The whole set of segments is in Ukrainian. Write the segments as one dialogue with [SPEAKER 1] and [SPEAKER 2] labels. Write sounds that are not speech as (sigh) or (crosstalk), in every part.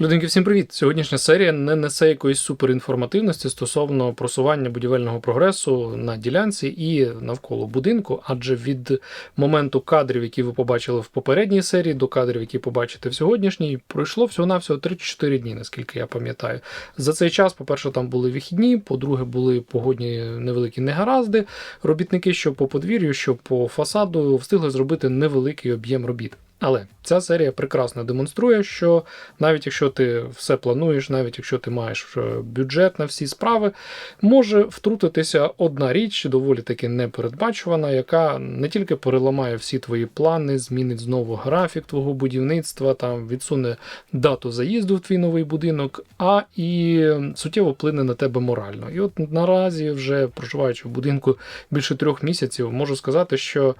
[SPEAKER 1] Людинки, всім привіт! Сьогоднішня серія не несе якоїсь суперінформативності стосовно просування будівельного прогресу на ділянці і навколо будинку, адже від моменту кадрів, які ви побачили в попередній серії, до кадрів, які побачите в сьогоднішній, пройшло всього-навсього 3-4 дні, наскільки я пам'ятаю. За цей час, по-перше, там були вихідні, по-друге, були погодні невеликі негаразди. Робітники, що по подвір'ю, що по фасаду, встигли зробити невеликий об'єм робіт. Але ця серія прекрасно демонструє, що навіть якщо ти все плануєш, навіть якщо ти маєш е, бюджет на всі справи, може втрутитися одна річ, доволі таки непередбачувана, яка не тільки переламає всі твої плани, змінить знову графік твого будівництва, там відсуне дату заїзду в твій новий будинок, а і суттєво вплине на тебе морально. І от наразі, вже проживаючи в будинку більше трьох місяців, можу сказати, що.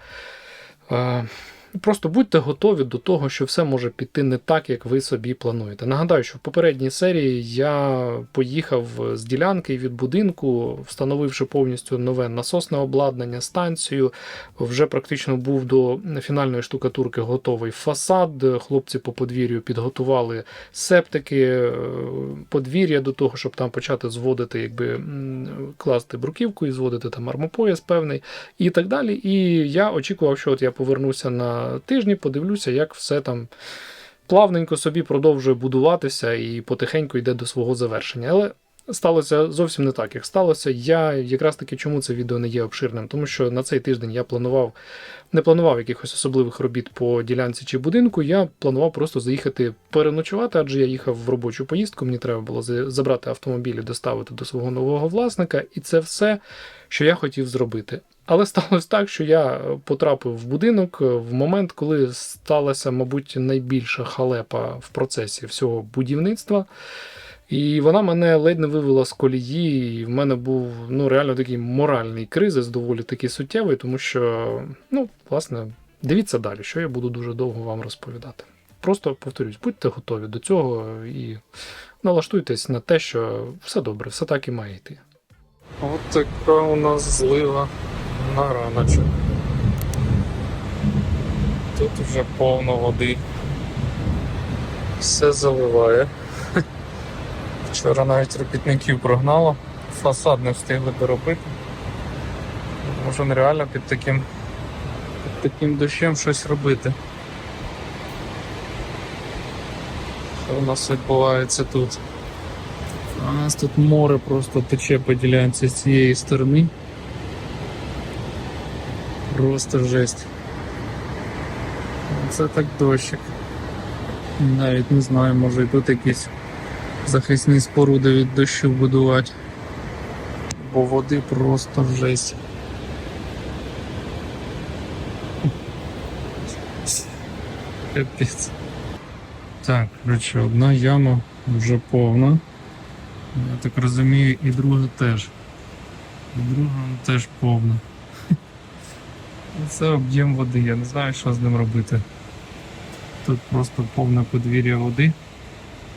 [SPEAKER 1] е, Просто будьте готові до того, що все може піти не так, як ви собі плануєте. Нагадаю, що в попередній серії я поїхав з ділянки від будинку, встановивши повністю нове насосне обладнання, станцію. Вже практично був до фінальної штукатурки готовий фасад. Хлопці по подвір'ю підготували септики, е, подвір'я до того, щоб там почати зводити, якби класти бруківку і зводити там армопояс певний і так далі. І я очікував, що от я повернуся на тижні, подивлюся, як все там плавненько собі продовжує будуватися і потихеньку йде до свого завершення. Але сталося зовсім не так, як сталося. Я якраз таки чому це відео не є обширним, тому що на цей тиждень я планував. Не планував якихось особливих робіт по ділянці чи будинку. Я планував просто заїхати переночувати, адже я їхав в робочу поїздку. Мені треба було забрати автомобіль і доставити до свого нового власника, і це все, що я хотів зробити. Але (laughs) сталося так, що я потрапив в будинок в момент, коли сталася, мабуть, найбільша халепа в процесі всього будівництва. І вона мене ледь не вивела з колії. І в мене був ну, реально такий моральний кризис, доволі таки суттєвий, тому що, ну, власне, дивіться далі, що я буду дуже довго вам розповідати. Просто повторюсь, будьте готові до цього і налаштуйтесь на те, що все добре, все так і має йти. От така у нас злива на раночок. Тут вже повно води. Все заливає. Вчора навіть робітників прогнало, фасад не встигли доробити. Може нереально під таким, під таким дощем щось робити. Що у нас відбувається тут? У нас тут море просто тече по ділянці з цієї сторони. Просто жесть. Це так дощик. Навіть не знаю, може і тут якісь захисні споруди від дощу будувати. Бо води просто жесть. Капець. Так, коротше, одна яма вже повна. Я так розумію, і друга теж. І друга теж повна. (laughs) Це об'єм води, я не знаю, що з ним робити. Тут просто повне подвір'я води.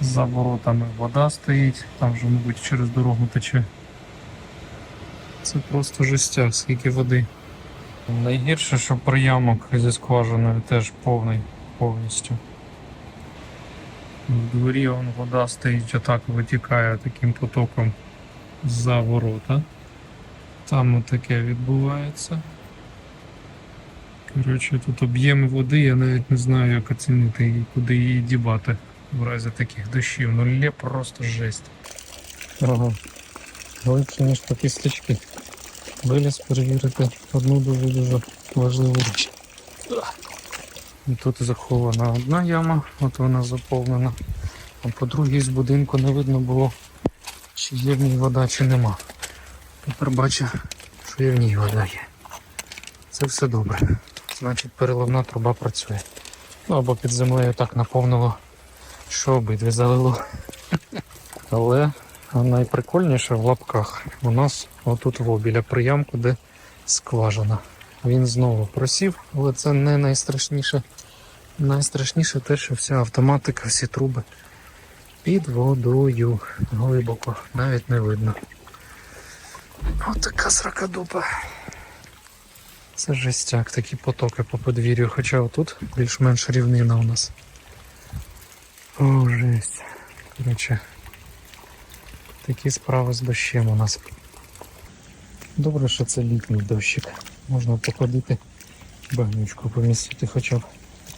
[SPEAKER 1] За воротами вода стоїть, там вже, мабуть, через дорогу тече. Це просто жестяк, скільки води. Найгірше, що приямок зі скважиною теж повний повністю. В дворі вон вода стоїть отак, витікає таким потоком за ворота. Там отаке відбувається. Коротше, тут об'єми води, я навіть не знаю, як оцінити і куди її дібати в разі таких дощів. Ну лє просто жесть. Ага. Глибше, ніж по кісточки. Виліз перевірити одну дуже дуже важливу річ. Тут захована одна яма, от вона заповнена. А по другій з будинку не видно було, чи є в ній вода, чи нема. Тепер бачу, що і в ній вода є. Це все добре. Значить переливна труба працює. Ну або під землею так наповнило, що обидві залило. Але найприкольніше в лапках у нас отут во, біля приямку, де скважина. Він знову просів, але це не найстрашніше. Найстрашніше те, що вся автоматика, всі труби під водою глибоко, навіть не видно. Ось така сракадупа. Це жестяк, такі потоки по подвір'ю, хоча отут більш-менш рівнина у нас. О, жесть. Коротше, такі справи з дощем у нас. Добре, що це літній дощик. Можна походити, багнючку помістити хоча б.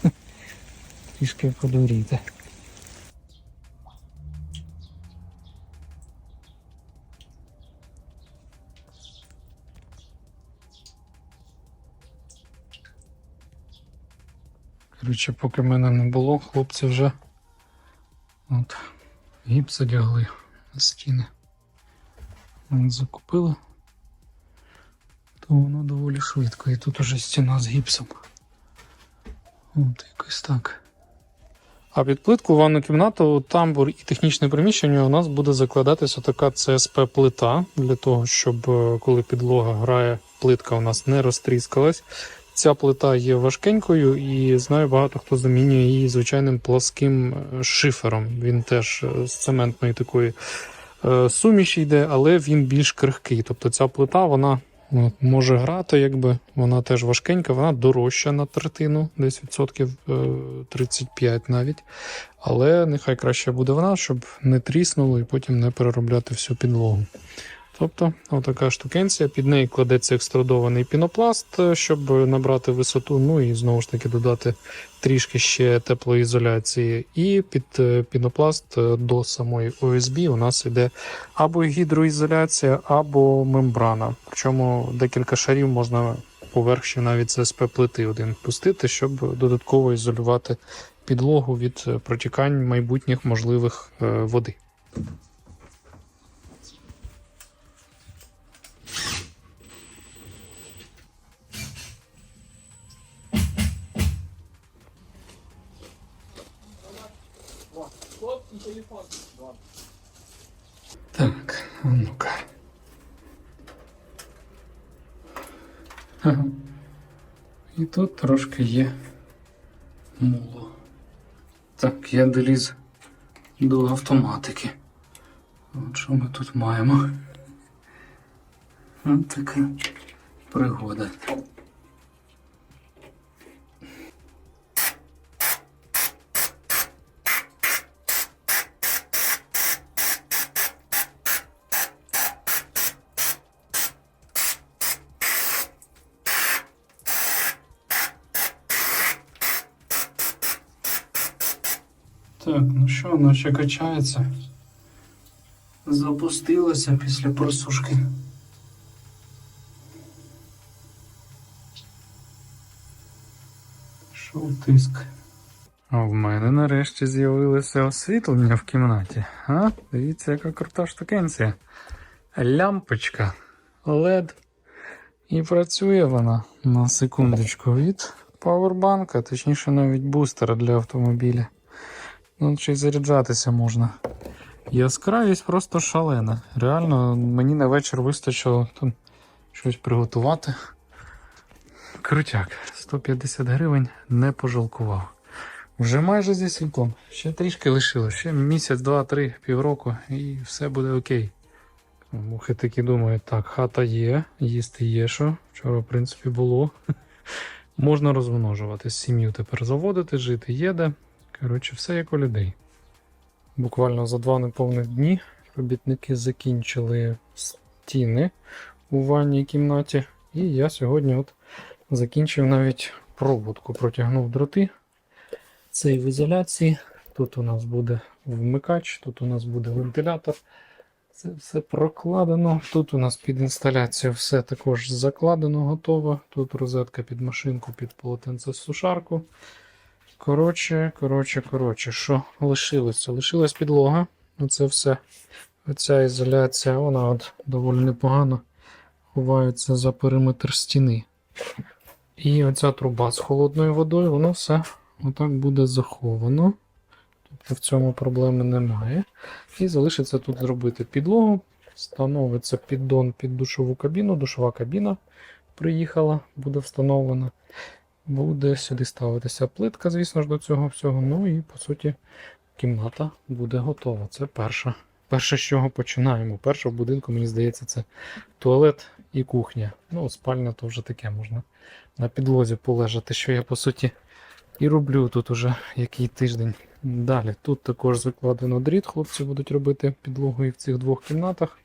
[SPEAKER 1] (laughs) Трішки подуріти. Коротше, поки мене не було, хлопці вже от, гіпс одягли на стіни. Закупили, то воно доволі швидко. І тут уже стіна з гіпсом. От якось так. А під плитку ванну кімнату, тамбур і технічне приміщення у нас буде закладатися така CSP плита для того, щоб е, коли підлога грає, плитка у нас не розтріскалась. Ця плита є важкенькою і знаю багато хто замінює її звичайним пласким е, шифером. Він теж е, з цементної такої е, суміші йде, але він більш крихкий. Тобто ця плита вона може грати, якби вона теж важкенька, вона дорожча на третину, десь відсотків е, 35 навіть. Але нехай краще буде вона, щоб не тріснуло і потім не переробляти всю підлогу. Тобто, отака штукенція, під неї кладеться екструдований пінопласт, е, щоб набрати висоту, ну і знову ж таки додати трішки ще теплоізоляції. І під е, пінопласт е, до самої OSB у нас йде або гідроізоляція, або мембрана. Причому декілька шарів можна поверх ще навіть з плити один пустити, щоб додатково ізолювати підлогу від протікань майбутніх можливих води. Так, а ну-ка. Ага. І тут трошки є мулу. Так, я доліз до автоматики. От що ми тут маємо? От така пригода. Так, ну що, наче качається. Запустилося після просушки. Шов тиск. А в мене нарешті з'явилося освітлення в кімнаті. А? Дивіться, яка крута штукенція. Лямпочка LED. І працює вона на секундочку від павербанка, точніше навіть бустера для автомобіля. Ну, ще й заряджатися можна. Яскравість просто шалена. Реально, мені на вечір вистачило там щось приготувати. Крутяк, 150 гривень не пожалкував. Вже майже зі світлом. Ще трішки лишилось. Ще місяць, два, три, півроку і все буде окей. Мухи такі думають, так, хата є, їсти є що. Вчора, в принципі, було. (laughs) Можна розмножувати. Сім'ю тепер заводити, жити є де. Коротше, все як у людей. Буквально за два неповних дні робітники закінчили стіни у ванній кімнаті. І я сьогодні от закінчив навіть проводку, протягнув дроти. Цей в ізоляції. Тут у нас буде вмикач, тут у нас буде вентилятор. Це все прокладено. Тут у нас під інсталяцію все також закладено, готово. Тут розетка під машинку, під полотенце-сушарку. Коротше, коротше, коротше, що лишилося? Лишилась підлога. Оце все. Оця ізоляція, вона от доволі непогано ховається за периметр стіни. І оця труба з холодною водою, воно все отак буде заховано. Тобто в цьому проблеми немає. І залишиться тут зробити підлогу. Встановиться піддон під душову кабіну. Душова кабіна приїхала, буде встановлена. Буде сюди ставитися плитка, звісно ж, до цього всього. Ну і по суті, кімната буде готова. Це перша. Перше, з чого починаємо. Перше в будинку, мені здається, це туалет і кухня. Ну, спальня то вже таке можна на підлозі полежати, що я по суті і роблю тут уже який тиждень. Далі, тут також закладено дріт, хлопці будуть робити підлогу і в цих двох кімнатах.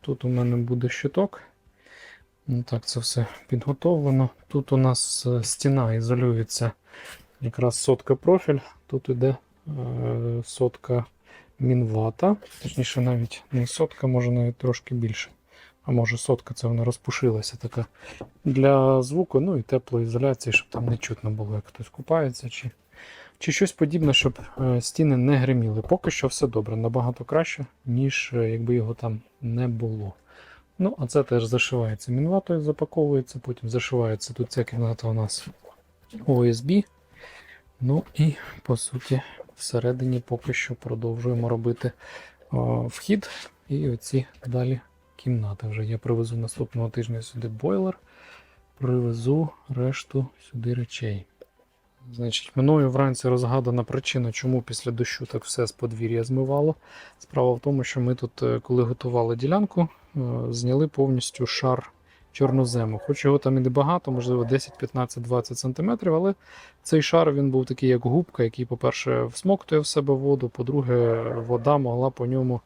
[SPEAKER 1] Тут у мене буде щиток. Ну, так, це все підготовлено. Тут у нас е, стіна ізолюється якраз сотка профіль. Тут іде е, сотка мінвата. Точніше, навіть не сотка, може навіть трошки більше. А може сотка це вона розпушилася така для звуку, ну і теплоізоляції, щоб там не чутно було, як хтось купається, чи, чи щось подібне, щоб е, стіни не гриміли. Поки що все добре, набагато краще, ніж якби його там не було. Ну, а це теж зашивається мінватою, запаковується, потім зашивається тут ця кімната у нас OSB. Ну і по суті, всередині поки що продовжуємо робити о, вхід і оці далі кімнати. Вже я привезу наступного тижня сюди бойлер, привезу решту сюди речей. Значить, мною вранці розгадана причина, чому після дощу так все з подвір'я змивало. Справа в тому, що ми тут, е, коли готували ділянку, зняли повністю шар чорнозему. Хоч його там і не багато, можливо, 10, 15, 20 см, але цей шар він був такий, як губка, який, по-перше, всмоктує в себе воду, по-друге, вода могла по ньому,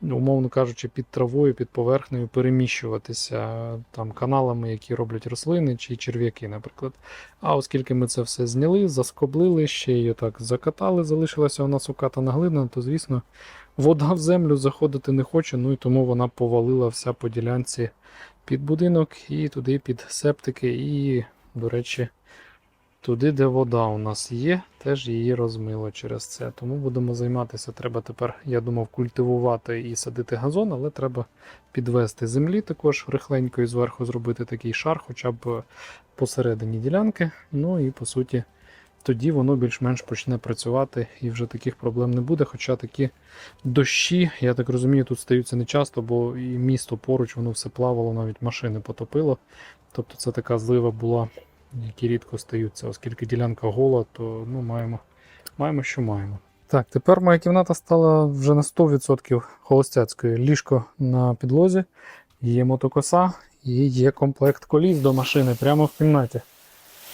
[SPEAKER 1] ну, умовно кажучи, під травою, під поверхнею переміщуватися там каналами, які роблять рослини чи черв'яки, наприклад. А оскільки ми це все зняли, заскоблили, ще й так закатали, залишилася у нас укатана глина, то звісно. Вода в землю заходити не хоче, ну і тому вона повалила вся по ділянці під будинок і туди під септики, і, до речі, туди, де вода у нас є, теж її розмило через це. Тому будемо займатися. Треба тепер, я думав, культивувати і садити газон, але треба підвести землі також рихленько і зверху зробити такий шар, хоча б посередині ділянки. Ну і по суті. Тоді воно більш-менш почне працювати і вже таких проблем не буде. Хоча такі дощі, я так розумію, тут стаються не часто, бо і місто поруч воно все плавало, навіть машини потопило. Тобто це така злива була, які рідко стаються, оскільки ділянка гола, то ну, маємо, маємо, що маємо. Так, тепер моя кімната стала вже на 100% холостяцькою. Ліжко на підлозі, є мотокоса і є комплект коліс до машини прямо в кімнаті.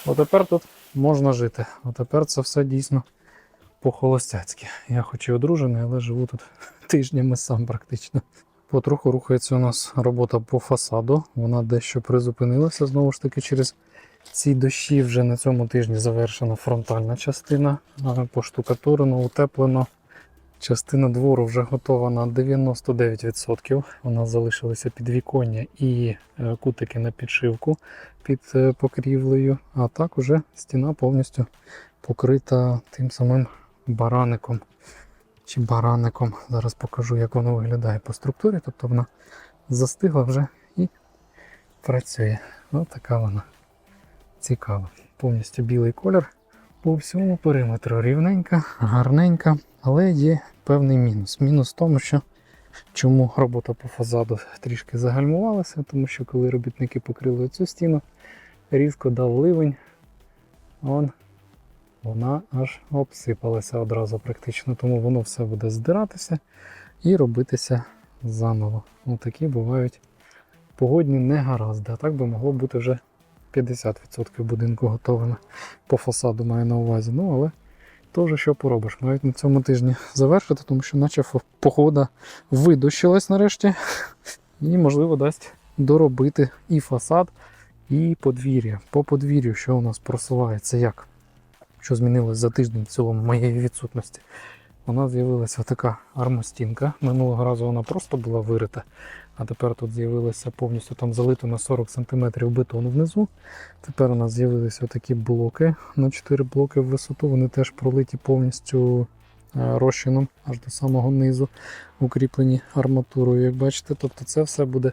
[SPEAKER 1] Отепер тут можна жити. А тепер це все дійсно по-холостяцьки. Я хоч і одружений, але живу тут (laughs) тижнями сам практично. Потроху рухається у нас робота по фасаду. Вона дещо призупинилася знову ж таки через ці дощі. Вже на цьому тижні завершена фронтальна частина. Поштукатурено, утеплено. Частина двору вже готова на 99%. У нас залишилися підвіконня і е, кутики на підшивку під е, покрівлею. А так уже стіна повністю покрита тим самим бараником. Чи бараником. Зараз покажу, як воно виглядає по структурі. Тобто вона застигла вже і працює. Ось така вона цікава. Повністю білий колір. По всьому периметру рівненька, гарненька, але є певний мінус. Мінус в тому, що чому робота по фасаду трішки загальмувалася, тому що коли робітники покрили цю стіну, різко дав ливень, он, вона аж обсипалася одразу практично, тому воно все буде здиратися і робитися заново. Отакі бувають погодні негаразди, а так би могло бути вже 50% будинку готове по фасаду маю на увазі. Ну, але теж що поробиш. Мають на цьому тижні (laughs) завершити, тому що наче погода видощилась нарешті. (laughs) І, можливо, дасть доробити і фасад, і подвір'я. По подвір'ю, що у нас просувається, як? Що змінилось за тиждень в цілому моєї відсутності. У нас з'явилася така армостінка. Минулого разу вона просто була вирита, а тепер тут з'явилося повністю там залито на 40 см бетону внизу. Тепер у нас з'явилися такі блоки на 4 блоки в висоту. Вони теж пролиті повністю е, розчином аж до самого низу, укріплені арматурою, як бачите. Тобто це все буде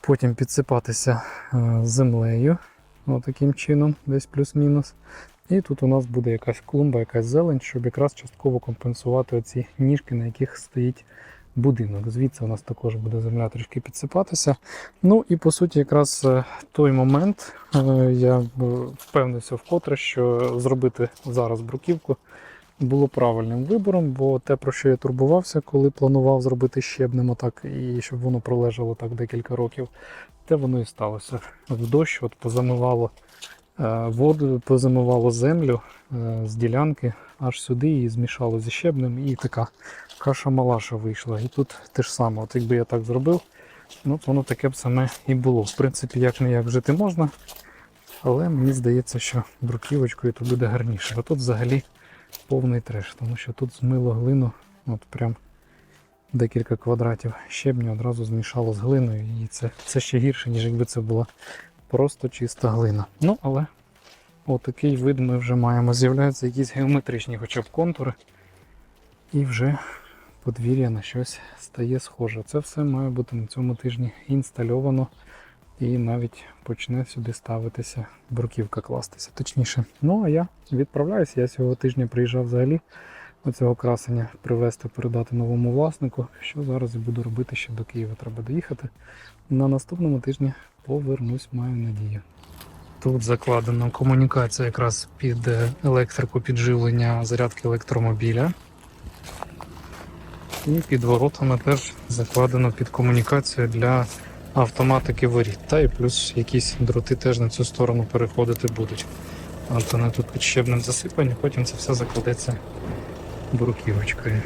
[SPEAKER 1] потім підсипатися е, землею. Отаким чином, десь плюс-мінус. І тут у нас буде якась клумба, якась зелень, щоб якраз частково компенсувати оці ніжки, на яких стоїть будинок. Звідси у нас також буде земля трішки підсипатися. Ну і по суті, якраз е, той момент е, я е, впевнився вкотре, що зробити зараз бруківку було правильним вибором, бо те, про що я турбувався, коли планував зробити щебнем отак, і щоб воно пролежало так декілька років, те воно і сталося. В дощ от позамивало Воду позимувало землю е, з ділянки аж сюди і змішало зі щебнем, і така каша-малаша вийшла. І тут те ж саме. От якби я так зробив, ну то воно таке б саме і було. В принципі, як не як жити можна, але мені здається, що бруківочкою то буде гарніше. А тут взагалі повний треш, тому що тут змило глину, от прям декілька квадратів щебню одразу змішало з глиною, і це, це ще гірше, ніж якби це була просто чиста глина. Ну, але отакий вид ми вже маємо. З'являються якісь геометричні хоча б контури, і вже подвір'я на щось стає схоже. Це все має бути на цьому тижні інстальовано і навіть почне сюди ставитися бруківка кластися, точніше. Ну а я відправляюся. Я цього тижня приїжджав взагалі оцього красення привезти, передати новому власнику. Що зараз і буду робити ще до Києва. Треба доїхати. На наступному тижні повернусь, маю надію. Тут закладена комунікація якраз під е, електрику підживлення зарядки електромобіля. І під воротами теж закладено під комунікацію для автоматики воріт. Та і плюс якісь дроти теж на цю сторону переходити будуть. От вони тут під щебнем засипані, потім це все закладеться бруківочкою.